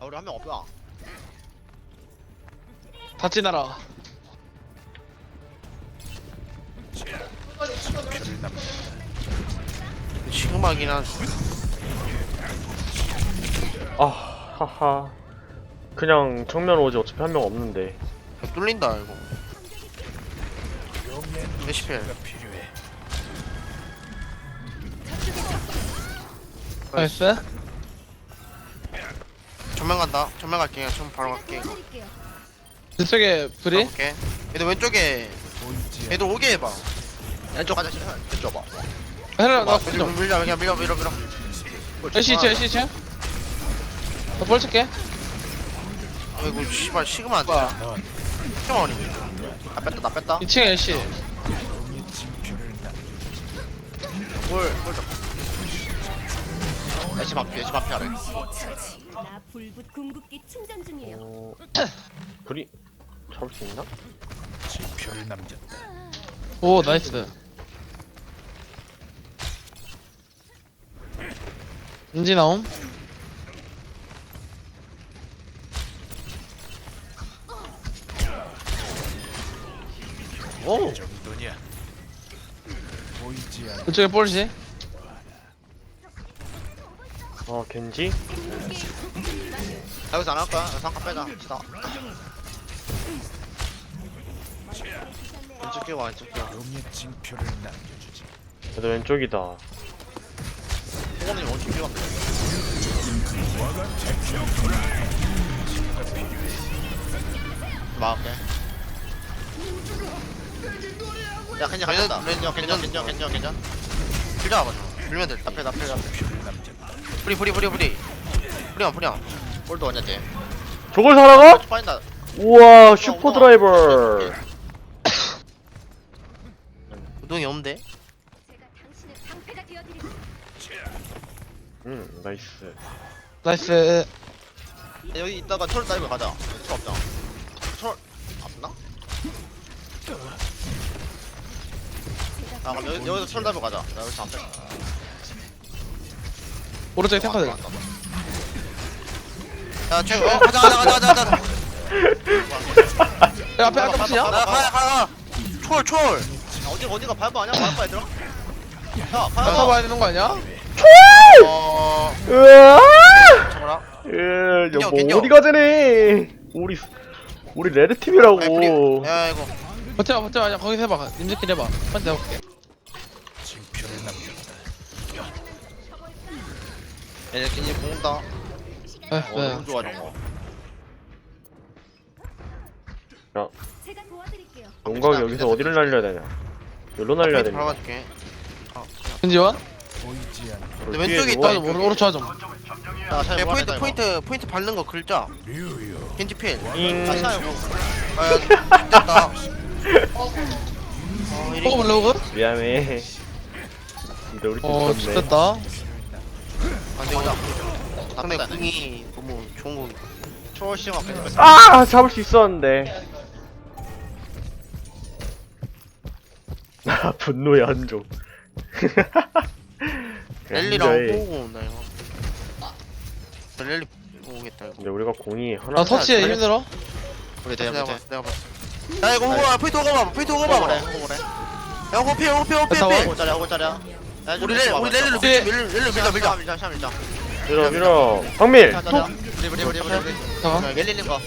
아 우리 한 명 없다. 다 찌나라. 시그마긴 한 아 하하. 그냥 정면 오지 어차피 한 명 없는데. 야, 뚫린다 이거. 에시펠 나이스 전면 간다. 전면 갈게. 그냥 전 바로 갈게. 이거 이쪽에 불이? 가볼게. 얘들 왼쪽에. 얘들 오게 해봐. 왼쪽 가자 시간 왼쪽 봐. 해라 나 불좀. 밀려 그냥 밀려 밀려 밀려 애쉬 2층 애쉬 2층 나볼 칠게. 아이고 씨발 시그마 안 돼. 시그마 아니 나 뺐다 나 뺐다. 2층에 애쉬 볼볼 좀 애쉬 반피 애쉬 반피 아래. 나 불붙 궁극기 충전 중이에요. 어... 불이 잡을 수 있나? 오 나이스. 인지 나옴? 오 이쪽에 볼시 어 겐지? 여기서 안할 거야. 여기서 한칸 빼자. 시다. 왼쪽 끼워 왼쪽 끼워. 얘도 왼쪽이다. 호범님 왼쪽 끼워. 막을게. 야 괜찮 괜찮다. 렌- 괜찮 괜찮 괜찮 괜찮 괜찮 와봐 밀면 돼. 앞에 앞에 앞에 프리 프리 프리 프리. 프리야 프리야. 볼도 언제지 저걸 살아가? 빠진다. 우와 슈퍼 드라이버. 우동이 없는데? 제가 당신의 방패가 되어드리죠. 음 나이스. 나이스. 여기 있다가 철 다이브 가자. 철 없잖아 철 없나? 아 그럼 여기, 여기서 철 다이브 가자. 나 여기서 앞에 오른쪽에 탱커 들 야쟤 어, 가자 가자 가자 가자 가자. 야 앞에 아까 붙이냐? 나 가야 가야 초월 초월. 야, 어디 어디가 밟아 아니야? 밟아 얘들아? 야나 밟아 타봐야 되는 거 아니야? 어. 으아 잡아라 으 견뎌, 여보 견뎌. 어디 가자네 우리 우리 레드 팀이라고. 야, 프리. 야 이거. 버텨봐 버텨봐 야 거기서 해봐. 님들끼리 해봐. 한대 해볼게 얘네 이제 공다. 어 나이스 너무 좋아 저거. 제가 도와드릴게요. 용각이 여기서 어디를 날려야 되냐? 여기로 날려야 되냐? 밟아줄게. 인지원? 근데 왼쪽에 있다 오른 오른쪽 하자. 야 잘, 야 뭐하네, 포인트 나 포인트 포인트 밟는 거 글자. 겐지 필. 다시 하고 아, 됐다. 어, 이리. 볼래? 미안해. 근데 우리 팀 어 좋됐다 안 되고. 상대 나쁘다, 궁이 너무 좋은 거. 초월 시험 앞에 있는 아 잡을 수 있었는데 아 분노의 한종 랠리랑 현저히. 보고 온다 이거. 저 랠리 오겠다 이거. 근데 우리가 공이 하나 나 터치해 힘들어 우리 대형 내가 봤어, 내가 봤어. 야 이거 호가 포인트 호가 봐, 포인트 호가 봐. 호그래 야 호그래 호피 호피 호피 호피. 호그짜리야 호그짜리야 우리 랠리 우리 네. 밀 랠리 밀자 밀자. 밀자 밀자 밀자 밀어 밀어 황밀 자, 자, 자. 우리 우리 우리 우리 우리 잠깐 밀리는 거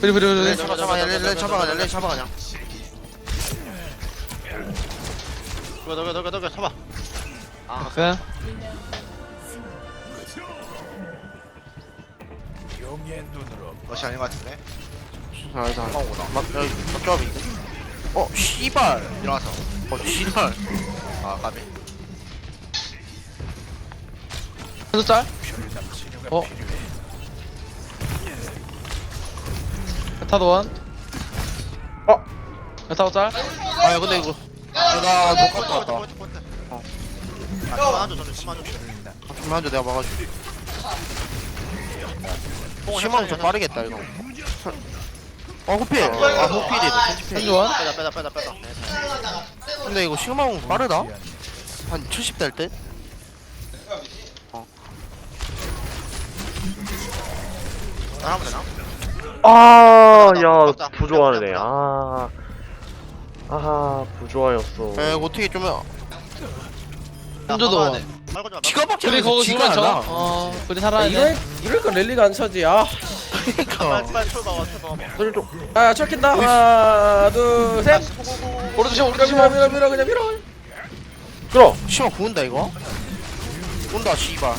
브리 브리 브리 랠리 잡아 잡아 랠리 랠리 잡아 랠리 잡아 그냥. 너너너너너 쳐봐 아 나이스 러시 아닌 것 같은데 아 이거 맞 여기 맞조합인데. 어 씨발. 일어나서 어 씨발. 아 까비 한쪽 짤? 어? 타도 원 어? 타도 짤? 아 근데 이거 나못 갖고 왔다. 포인트 포인트 어. 아 그만 줘 저는 그만 줘 그만 줘 내가 막아줄게. 심하면 좀 빠르겠다 이거. 어 호필. 아 필. 한조원? 빼자 빼자 빼자 빼자 근데 이거 시그마공 빠르다? 한 70대 때? 하면 되나? 아, 야, 맞다. 부조하네. 맞다. 아, 아하, 부조하였어. 에 어떻게 좀 야, 혼자도 돼. 말고 좀 지가 박지 그래 거기 지가 죽으면 저. 어 그래 아, 살아야 이럴 돼. 이럴 거 랠리가 안 차지. 아, 빨리 빨리 철 봐봐 철 봐봐. 소리 좀. 아, 철킨다. 하나, 둘, 셋. 오른쪽 쳐 오른쪽 밀어, 쳐. 밀어, 밀어, 그냥 밀어. 끌어! 씨발 구운다 이거 온다 씨발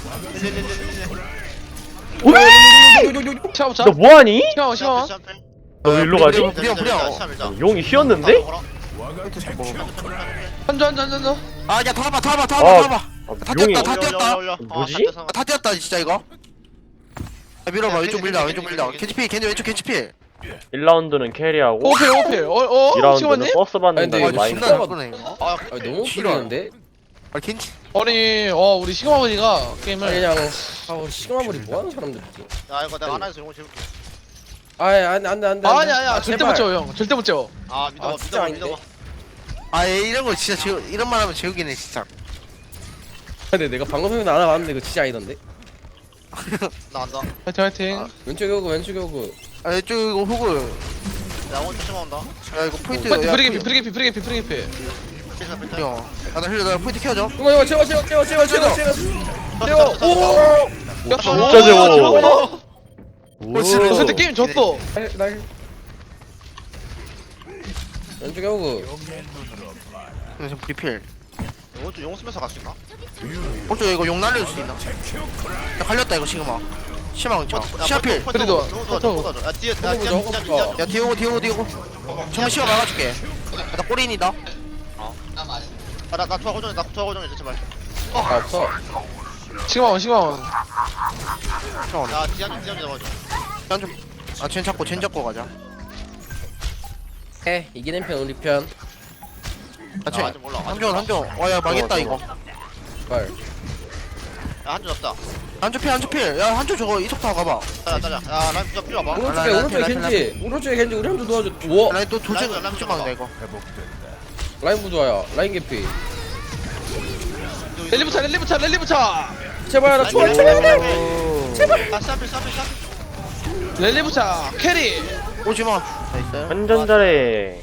쳐보자. 너 뭐하니? 시간 시간. 너 왜 일로 가지? 무려, 무려. 용이 휘었는데? 한조 한조 한조 한조. 아야 타봐 타봐 아, 타봐 타봐 아, 다 용이. 뛰었다, 다 뛰었다. 뭐지? 아, 다 뛰었다 진짜 이거 아, 밀어봐 왼쪽 밀자 왼쪽 밀자 겐지필 겐지 왼쪽 겐지필 1라운드는 캐리하고, 오페 오페. 어어 2라운드는 시간만님? 버스 받는 아니, 다음에 근데 아 마인 나쁘네 아, 아, 너무. 풀리는데? 아 겐지 아니 어 우리 시그마버니가 게임을 그냥 아, 우리 시그마물이 뭐 하는 사람들이지? 야 이거 내가 하나에서 이거 재울게. 아, 안 돼, 안 돼, 안 돼. 아, 안 아니 돼. 아니야 아, 절대. 못 재워 형 절대 못 재워 아 믿어봐 아, 진짜 믿어봐 아닌데? 믿어봐. 아 얘 이런 거 진짜 재우 이런 말 하면 재우기네 진짜 근데 내가 방송에서 알아봤는데 그거 진짜 아니던데? 나 안다. 화이팅 화이팅 왼쪽에 오고 왼쪽에 오고 아 이쪽 이거 호그 야 오늘 조심 온다. 야 이거 포인트 야, 프리게피 포인트. 프리게피 프리게피 프리게피 형, 야나 흘려 나 포인트 키워줘 이거 이거 채워 채워 채워 채워 채워 채워 채워 오 진짜 재워. 오. 근데 게임 졌어 날, 날. 왼쪽에 오고 지금 브리필 오른쪽 용 쓰면서 갈 수 있나? 오른쪽 이거 용 날려줄 수 있나 야 갈렸다 이거 시그마 시그마 쳐 시아필 그래도 야 뒤에 야 뒤에 야 오고 뒤에 오고 뒤에 오고 정면 시간 막아줄게 나 꼬리인이다 아 나 나 투하 고정해 나 투하 고정해 제발. 아 없어 시그마 원 시그마원 형야 디안 디안 잡아줘. 아쟨 잡고 쟨 잡고 가자. 해 이기는 편 우리 편. 아 아쟨 아직 몰라. 아직 한정 몰라. 한정 와야 망했다 좋아, 이거. 발야 한줄 잡자. 한조필 한조필. 야 한조 저거 이속 타고 가봐. 따라 따라. 야 라인 좀 필요 봐. 오른쪽에 라인, 오른쪽에 라인, 겐지. 오른쪽에 겐지 우리 한번 도와줘. 우와. 라인 또 도전 라인, 라인 도전 막는다 이거 라인 부조야 라인 개피 랠리부터 랠리부터 랠리부터 제발 나 초월 쳐야 돼 제발. 아 쌈필 쌈필 쌈필. 랠리부터 캐리 오지마 나이스 완전 잘해.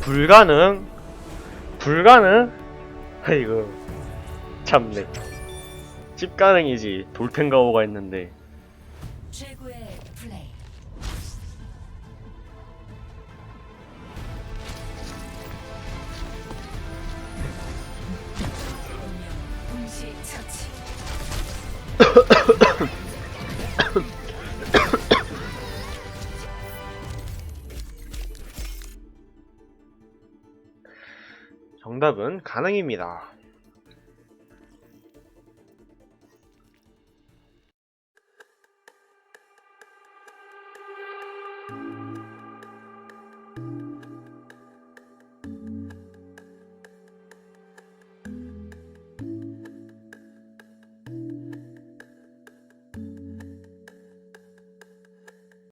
불가능? 불가능? 아이고. 참네. 집 가능이지. 돌텐가오가 있는데. 최고의 플레이. 정답은 가능입니다.